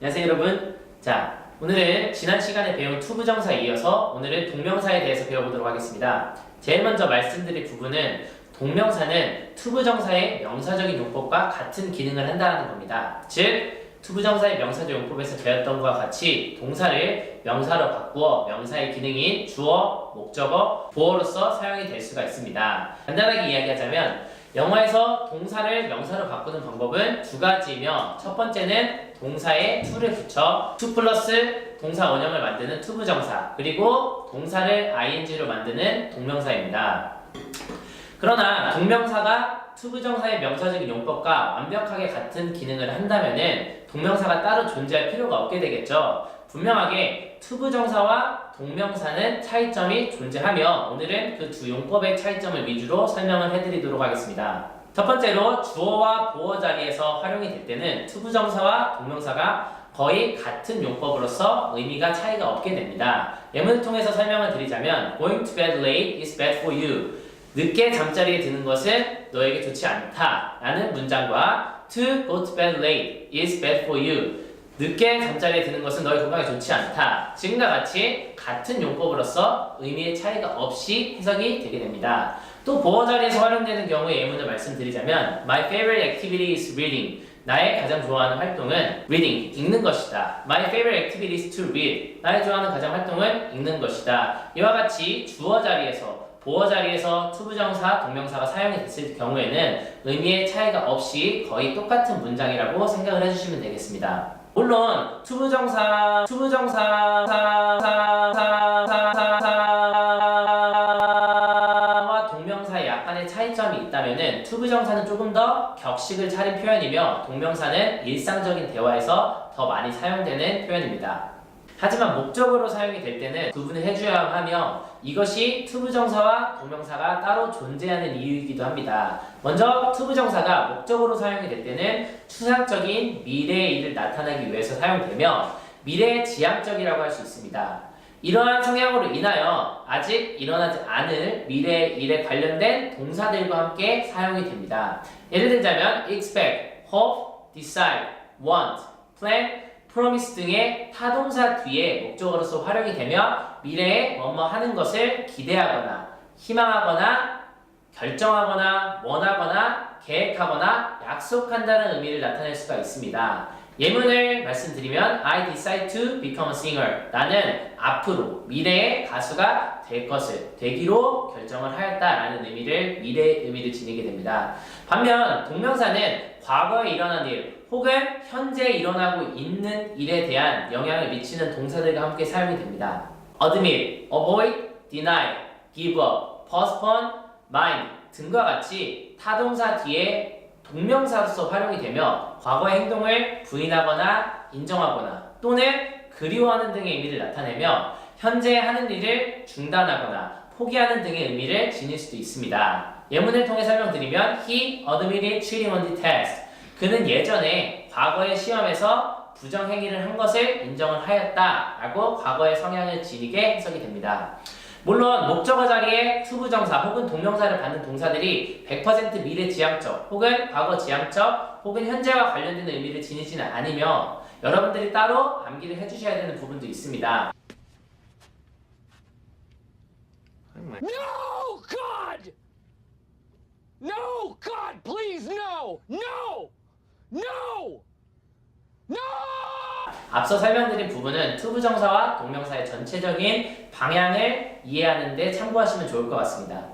안녕하세요 여러분. 자, 오늘은 지난 시간에 배운 투부정사에 이어서 오늘은 동명사에 대해서 배워보도록 하겠습니다. 제일 먼저 말씀드릴 부분은 동명사는 투부정사의 명사적인 용법과 같은 기능을 한다는 겁니다. 즉, 투부정사의 명사적 용법에서 배웠던 것과 같이 동사를 명사로 바꾸어 명사의 기능인 주어, 목적어, 보어로서 사용이 될 수가 있습니다. 간단하게 이야기하자면 영어에서 동사를 명사로 바꾸는 방법은 두 가지이며 첫 번째는 동사에 to를 붙여 to 플러스 동사 원형을 만드는 투부정사 그리고 동사를 ing로 만드는 동명사입니다. 그러나 동명사가 투부정사의 명사적인 용법과 완벽하게 같은 기능을 한다면은 동명사가 따로 존재할 필요가 없게 되겠죠. 분명하게 투부정사와 동명사는 차이점이 존재하며 오늘은 그 두 용법의 차이점을 위주로 설명을 해드리도록 하겠습니다. 첫 번째로 주어와 보어 자리에서 활용이 될 때는 투부정사와 동명사가 거의 같은 용법으로서 의미가 차이가 없게 됩니다. 예문을 통해서 설명을 드리자면 Going to bed late is bad for you. 늦게 잠자리에 드는 것은 너에게 좋지 않다 라는 문장과 To go to bed late is bad for you. 늦게 잠자리에 드는 것은 너의 건강에 좋지 않다. 지금과 같이 같은 용법으로서 의미의 차이가 없이 해석이 되게 됩니다. 또 보어 자리에서 활용되는 경우의 예문을 말씀드리자면 My favorite activity is reading. 나의 가장 좋아하는 활동은 reading, 읽는 것이다. My favorite activity is to read. 나의 좋아하는 가장 활동은 읽는 것이다. 이와 같이 주어 자리에서 보어 자리에서 투부정사, 동명사가 사용이 됐을 경우에는 의미의 차이가 없이 거의 똑같은 문장이라고 생각을 해주시면 되겠습니다. 물론 투부정사, 투부정사, 사, 사, 사, 사, 사, 사와 동명사에 약간의 차이점이 있다면은 투부정사는 조금 더 격식을 차린 표현이며 동명사는 일상적인 대화에서 더 많이 사용되는 표현입니다. 하지만 목적으로 사용이 될 때는 구분을 해줘야 하며 이것이 투부정사와 동명사가 따로 존재하는 이유이기도 합니다. 먼저 투부정사가 목적으로 사용이 될 때는 추상적인 미래의 일을 나타내기 위해서 사용되며 미래의 지향적이라고 할 수 있습니다. 이러한 성향으로 인하여 아직 일어나지 않을 미래의 일에 관련된 동사들과 함께 사용이 됩니다. 예를 들자면 expect, hope, decide, want, plan, promise 등의 타동사 뒤에 목적어로서 활용이 되며 미래에 뭐뭐 하는 것을 기대하거나 희망하거나 결정하거나 원하거나 계획하거나 약속한다는 의미를 나타낼 수가 있습니다. 예문을 말씀드리면 I decide to become a singer. 나는 앞으로 미래의 가수가 될 것을 되기로 결정을 하였다라는 의미를 미래의 의미를 지니게 됩니다. 반면 동명사는 과거에 일어난 일 혹은 현재 일어나고 있는 일에 대한 영향을 미치는 동사들과 함께 사용이 됩니다. admit, avoid, deny, give up, postpone, mind 등과 같이 타동사 뒤에 동명사로서 활용이 되며 과거의 행동을 부인하거나 인정하거나 또는 그리워하는 등의 의미를 나타내며 현재 하는 일을 중단하거나 포기하는 등의 의미를 지닐 수도 있습니다. 예문을 통해 설명드리면 He admitted cheating on the test. 그는 예전에 과거의 시험에서 부정행위를 한 것을 인정을 하였다 라고 과거의 성향을 지니게 해석이 됩니다. 물론 목적어 자리에 투부정사 혹은 동명사를 받는 동사들이 100% 미래 지향적 혹은 과거 지향적 혹은 현재와 관련된 의미를 지니지는 않으며 여러분들이 따로 암기를 해주셔야 되는 부분도 있습니다. No, God! No, God, please, no! No! No! 앞서 설명드린 부분은 투부정사와 동명사의 전체적인 방향을 이해하는 데 참고하시면 좋을 것 같습니다.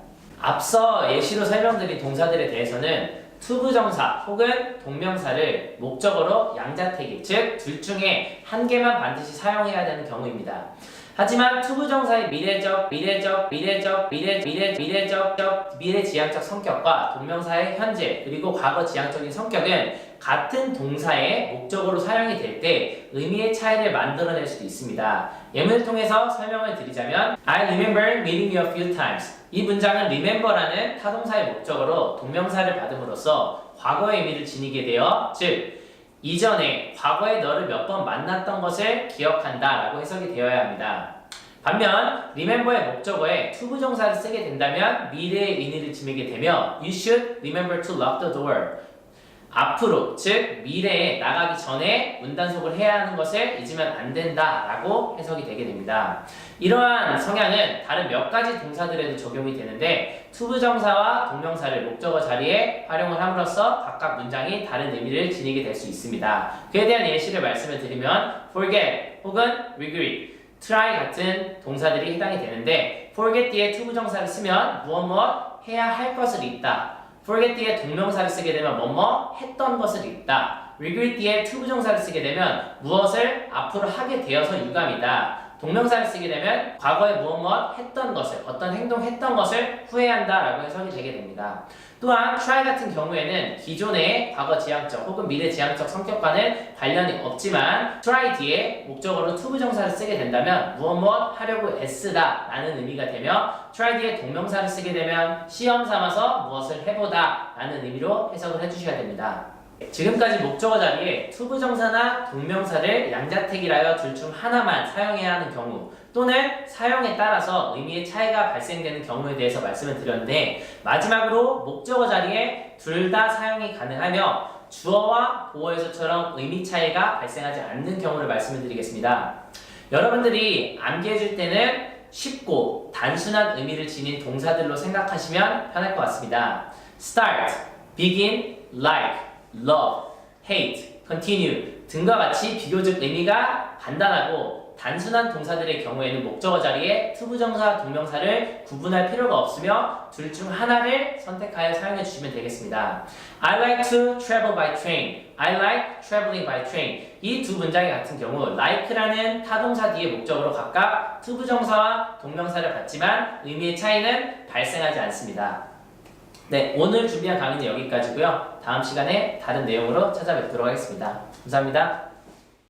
앞서 예시로 설명드린 동사들에 대해서는 투부정사 혹은 동명사를 목적어로 양자택일, 즉 둘 중에 한 개만 반드시 사용해야 되는 경우입니다. 하지만 투부정사의 미래적, 미래적, 미래적, 미래, 미래, 미래적, 적, 미래 지향적 성격과 동명사의 현재 그리고 과거 지향적인 성격은 같은 동사의 목적으로 사용이 될 때 의미의 차이를 만들어낼 수도 있습니다. 예문을 통해서 설명을 드리자면 I remember meeting you a few times. 이 문장은 remember라는 타동사의 목적으로 동명사를 받음으로써 과거의 의미를 지니게 되어 즉 이전에 과거에 너를 몇 번 만났던 것을 기억한다 라고 해석이 되어야 합니다. 반면 remember의 목적어에 투부정사를 쓰게 된다면 미래의 의미를 지니게 되며 You should remember to lock the door. 앞으로 즉 미래에 나가기 전에 문단속을 해야 하는 것을 잊으면 안 된다라고 해석이 되게 됩니다. 이러한 성향은 다른 몇 가지 동사들에도 적용이 되는데 투부정사와 동명사를 목적어 자리에 활용을 함으로써 각각 문장이 다른 의미를 지니게 될 수 있습니다. 그에 대한 예시를 말씀을 드리면 forget 혹은 regret, try 같은 동사들이 해당이 되는데 forget 뒤에 투부정사를 쓰면 무엇 무엇 해야 할 것을 잊다. Forget 뒤에 동명사를 쓰게 되면 뭐뭐 했던 것을 잊다. regret 뒤에 투부정사를 쓰게 되면 무엇을 앞으로 하게 되어서 유감이다. 동명사를 쓰게 되면 과거에 무엇 무엇 했던 것을 어떤 행동했던 것을 후회한다라고 해석이 되게 됩니다. 또한 try 같은 경우에는 기존의 과거 지향적 혹은 미래 지향적 성격과는 관련이 없지만 try 뒤에 목적어로 투부정사를 쓰게 된다면 무엇 무엇 하려고 애쓰다 라는 의미가 되며 try 뒤에 동명사를 쓰게 되면 시험 삼아서 무엇을 해보다 라는 의미로 해석을 해주셔야 됩니다. 지금까지 목적어 자리에 투부정사나 동명사를 양자택일하여 둘 중 하나만 사용해야 하는 경우 또는 사용에 따라서 의미의 차이가 발생되는 경우에 대해서 말씀을 드렸는데 마지막으로 목적어 자리에 둘 다 사용이 가능하며 주어와 보어에서처럼 의미 차이가 발생하지 않는 경우를 말씀을 드리겠습니다. 여러분들이 암기해줄 때는 쉽고 단순한 의미를 지닌 동사들로 생각하시면 편할 것 같습니다. start, begin, like, love, hate, continue 등과 같이 비교적 의미가 간단하고 단순한 동사들의 경우에는 목적어 자리에 투부정사, 동명사를 구분할 필요가 없으며 둘 중 하나를 선택하여 사용해 주시면 되겠습니다. I like to travel by train. I like traveling by train. 이 두 문장의 같은 경우 like라는 타동사 뒤에 목적으로 각각 투부정사와 동명사를 갖지만 의미의 차이는 발생하지 않습니다. 네, 오늘 준비한 강의는 여기까지고요. 다음 시간에 다른 내용으로 찾아뵙도록 하겠습니다. 감사합니다.